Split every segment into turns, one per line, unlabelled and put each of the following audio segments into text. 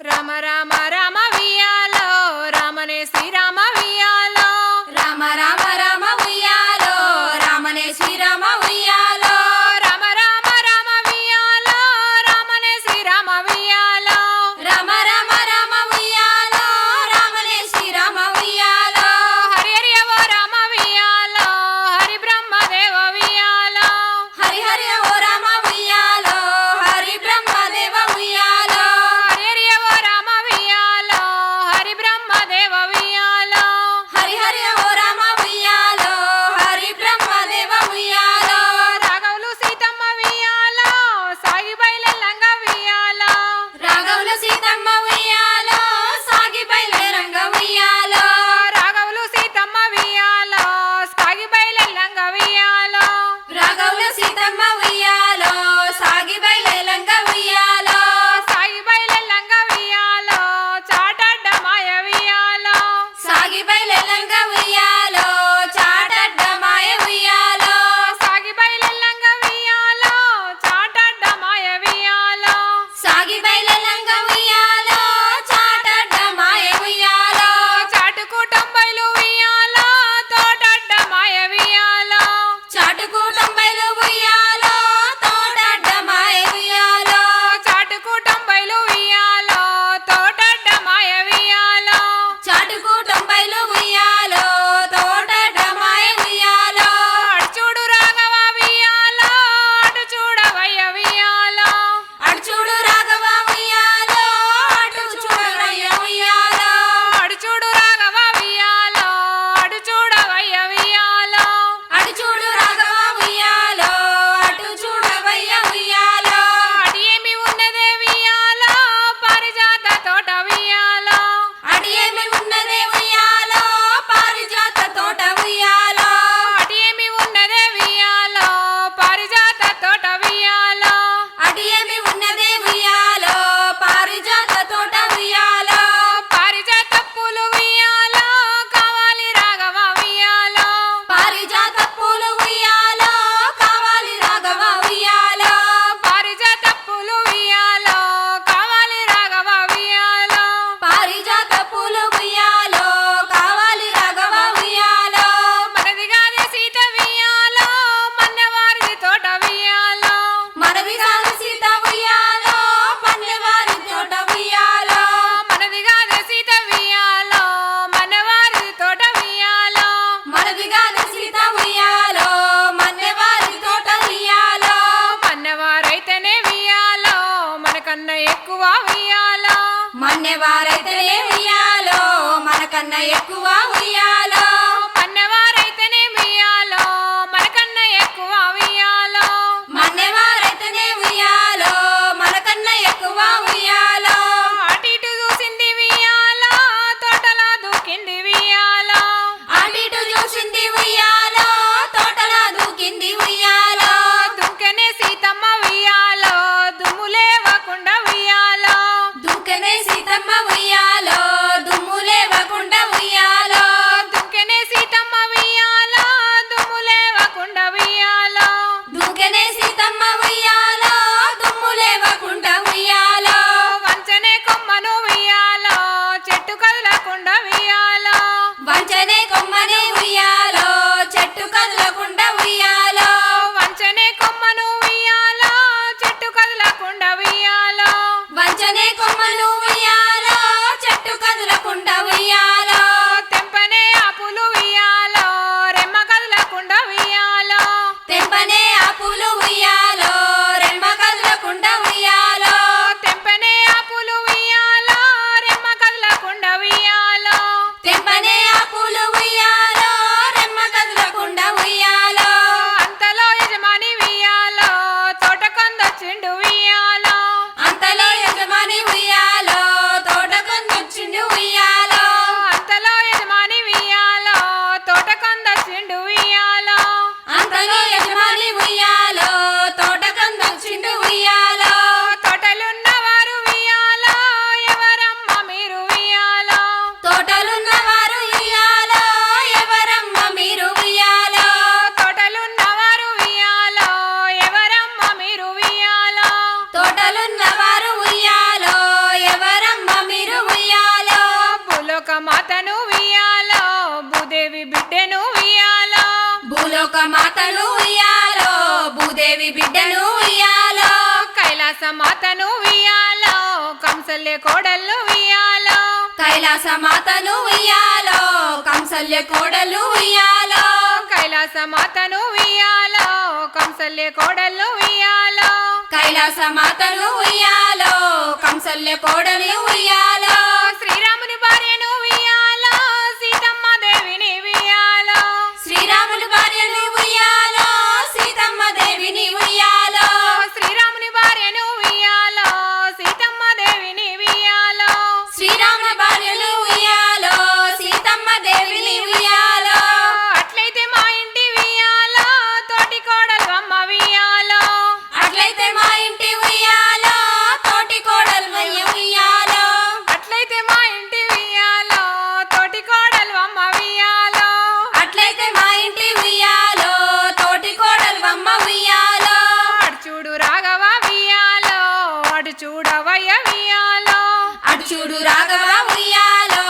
రామ రామ రామ వియాలో రామనే శ్రీరామ మాతను వియాలో కంసల్య కోడలు వియాలో
కైలాస మాతను వియాలో కంసల్య కోడలు వియాలో
కైలాస మాతను వియాలో కంసల్య కోడలు వియాలో
కైలాస మాతను వియాలో కంసల్య కోడలు
వియాలో అటు చూడవయ్య ఉయ్యాలో
అటు చూడు రాఘవ ఉయ్యాలో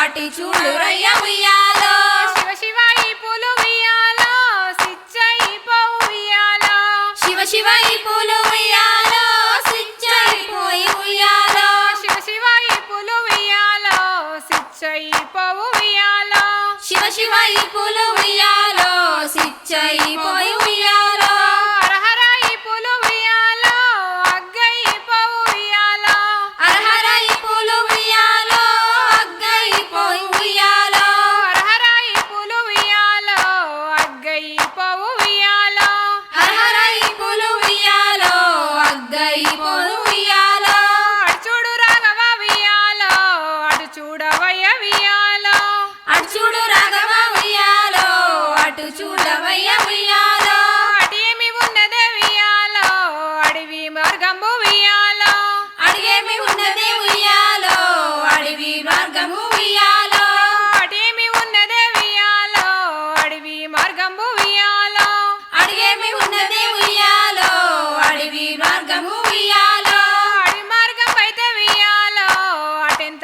అటు చూడు రయ్య ఉయ్యాలో.
శివ శివ ఈ పూలు ఉయ్యాలో సిచ్చయి పో ఉయ్యాలో
శివ శివ ఈ పూలు ఉయ్యాలో సిచ్చయి పోయి ఉయ్యాలో.
శివ శివ ఈ పూలు ఉయ్యాలో సిచ్చయి పో ఉయ్యాలో
శివ శివ ఈ పూలు ఉయ్యాలో సిచ్చయి పో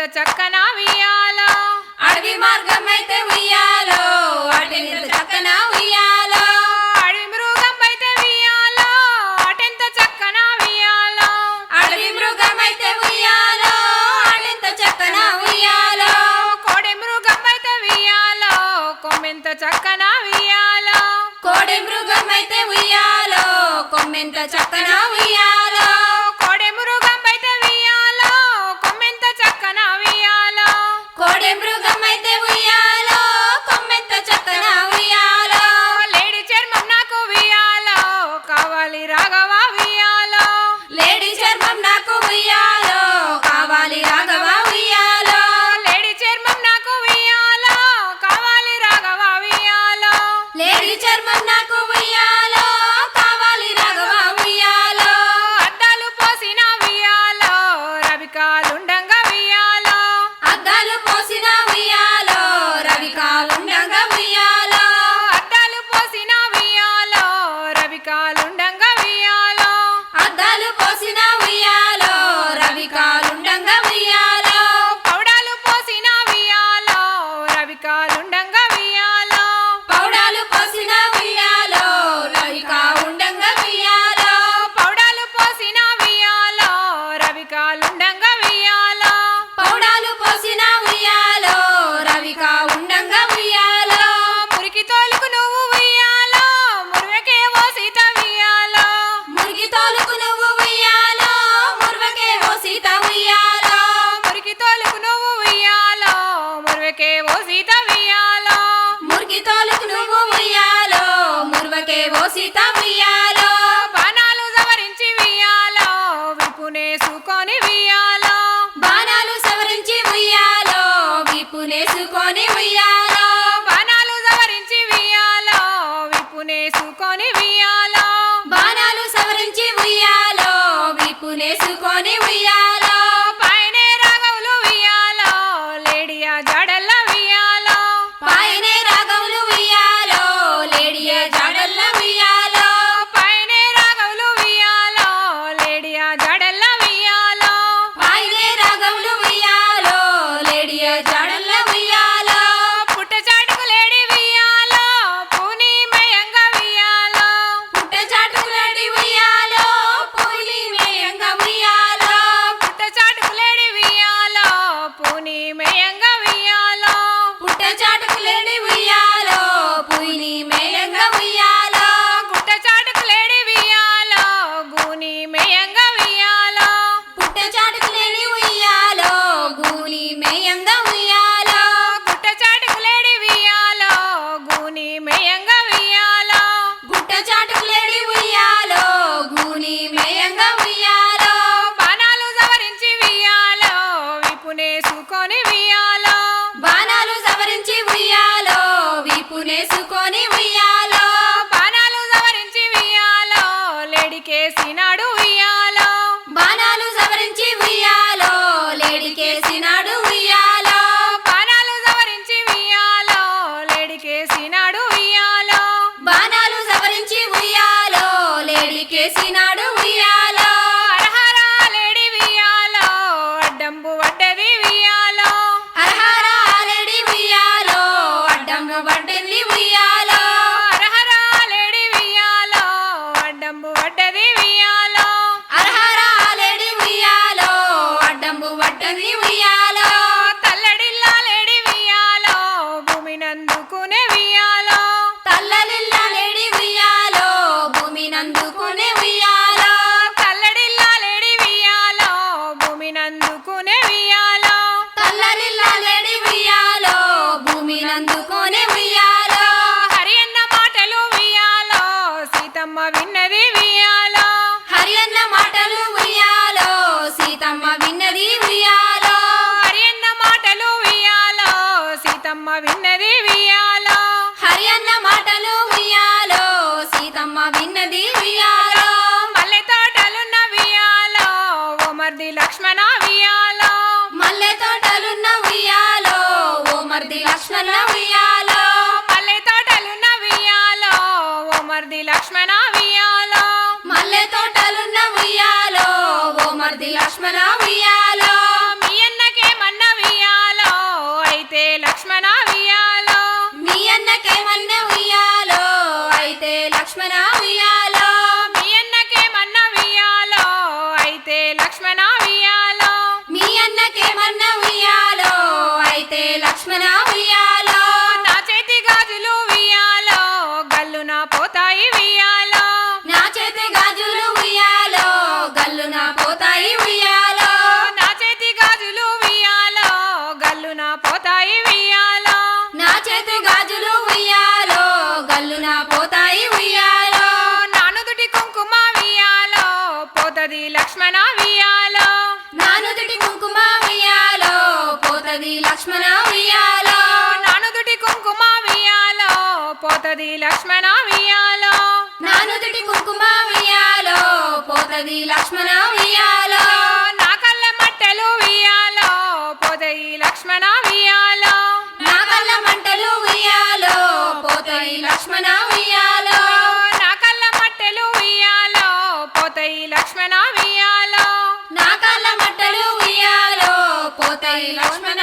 చక్కన ఉయ్యాలో
అడవి మార్గం అయితే
ఉయ్యాలో అటెంత చక్కన ఉయ్యాలో
అడవి మృగం అయితే ఉయ్యాలో అటెంత చక్కన ఉయ్యాలో
అడవి మృగం అయితే ఉయ్యాలో అటెంత చక్కన ఉయ్యాలో
కోడి మృగం అయితే
ఉయ్యాలో కొమ్మెంత చక్కన ఉయ్యాలో
కోడి మృగం అయితే
ఉయ్యాలో కొమ్మెంత చక్కన ఉయ్యాలో
qué
vozita. Bye, y'all. ఉయ్యాలో. మల్లె తోటలున్న ఉయ్యాలో ఓ మర్ది లక్ష్మణ ఉయ్యాలో.
లక్ష్మణ వియాలో నానుదుటి కుంకుమ వియాలో పోతది లక్ష్మణ వియాలో
నానుదుటి కుంకుమ
వియాలో పోతది లక్ష్మణ వియాలో నా కళ్ళ మట్టెలు వియాలో పోతయి లక్ష్మణ వియాలో
నా కళ్ళ మంటలు వియాలో పోతయి లక్ష్మణ వియాలో
నా కళ్ళ మట్టెలు వియాలో పోతయి లక్ష్మణ వియాలో
నా కళ్ళ
మట్టలు వియాలో
పోతయి లక్ష్మణ